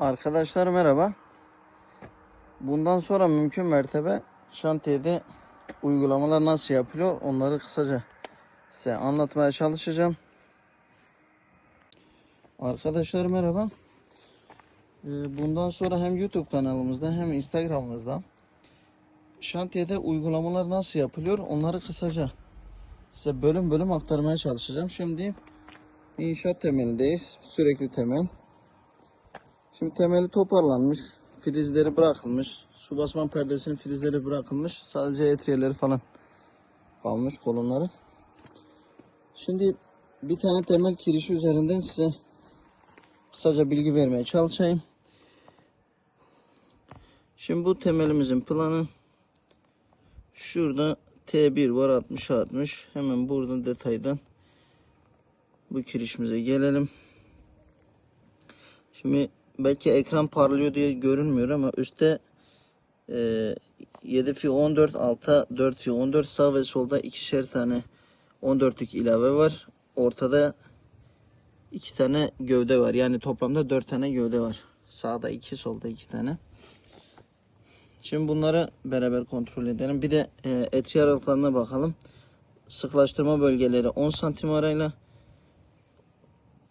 Arkadaşlar merhaba. Bundan sonra mümkün mertebe şantiyede uygulamalar nasıl yapılıyor onları kısaca size anlatmaya çalışacağım. Arkadaşlar merhaba. Ee, Bundan sonra hem YouTube kanalımızda hem Instagram'ımızda şantiyede uygulamalar nasıl yapılıyor onları kısaca size bölüm bölüm aktarmaya çalışacağım. Şimdi inşaat temelindeyiz. Sürekli temel. Şimdi temeli toparlanmış. Filizleri bırakılmış. Su basman perdesinin filizleri bırakılmış. Sadece etriyeleri falan kalmış kolonları. Şimdi bir tane temel kirişi üzerinden size kısaca bilgi vermeye çalışayım. Şimdi bu temelimizin planı şurada T1 var 60 60. Hemen buradan detaydan bu kirişimize gelelim. Şimdi belki ekran parlıyor diye görünmüyor ama üstte e, 7 fi 14 alta 4 fi 14 sağ ve solda ikişer tane 14'lük ilave var. Ortada iki tane gövde var. Yani toplamda 4 tane gövde var. Sağda 2 solda 2 tane. Şimdi bunları beraber kontrol edelim. Bir de e, etri aralıklarına bakalım. Sıklaştırma bölgeleri 10 santim arayla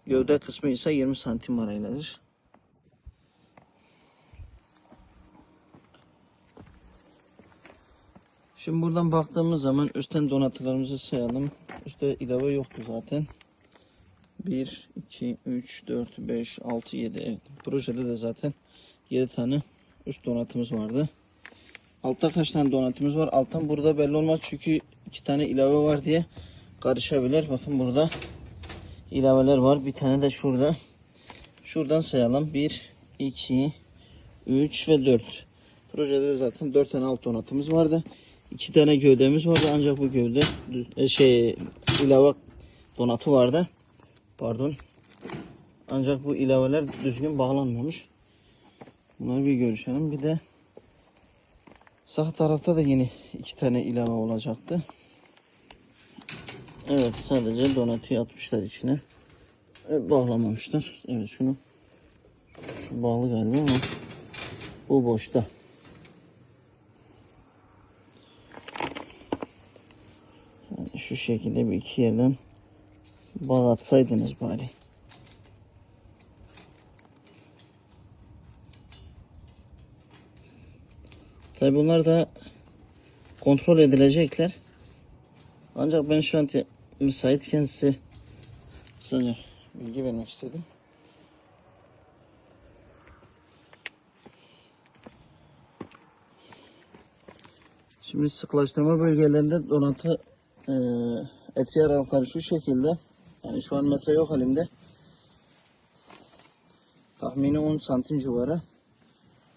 gövde kısmı ise 20 santim arayladır. Şimdi buradan baktığımız zaman üstten donatılarımızı sayalım. Üstte ilave yoktu zaten. 1, 2, 3, 4, 5, 6, 7. Evet. Projede de zaten 7 tane üst donatımız vardı. Altta kaç tane donatımız var? Alttan burada belli olmaz çünkü iki tane ilave var diye karışabilir. Bakın burada ilaveler var. Bir tane de şurada. Şuradan sayalım. 1, 2, 3 ve 4. Projede de zaten 4 tane alt donatımız vardı. 2 tane gövdemiz vardı ancak bu gövde e, şey ilave donatı vardı. Pardon. Ancak bu ilaveler düzgün bağlanmamış. Bunları bir görüşelim. Bir de sağ tarafta da yine iki tane ilave olacaktı. Evet sadece donatıyı atmışlar içine. E, bağlamamışlar. Evet şunu şu bağlı galiba ama bu boşta. Yani şu şekilde bir iki yerden bağ atsaydınız bari. Tabi bunlar da kontrol edilecekler. Ancak ben şu an te- müsaitken size kısaca bilgi vermek istedim. Şimdi sıklaştırma bölgelerinde donatı e, etki aralıkları şu şekilde. Yani şu an metre yok halimde. Tahmini 10 santim civarı.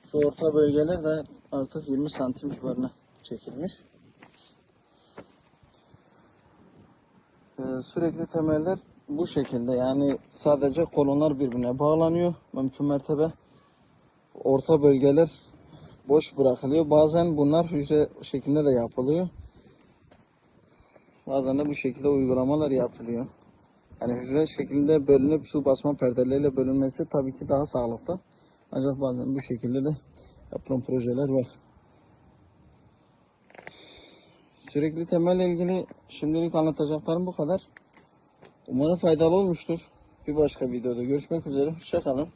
Şu orta bölgeler de artık 20 santim civarına çekilmiş. Ee, sürekli temeller bu şekilde yani sadece kolonlar birbirine bağlanıyor. Mümkün mertebe orta bölgeler boş bırakılıyor. Bazen bunlar hücre şeklinde de yapılıyor. Bazen de bu şekilde uygulamalar yapılıyor. Yani hücre şeklinde bölünüp su basma perdeleriyle bölünmesi tabii ki daha sağlıklı. Ancak bazen bu şekilde de yapılan projeler var. Sürekli temelle ilgili şimdilik anlatacaklarım bu kadar. Umarım faydalı olmuştur. Bir başka videoda görüşmek üzere. Hoşçakalın.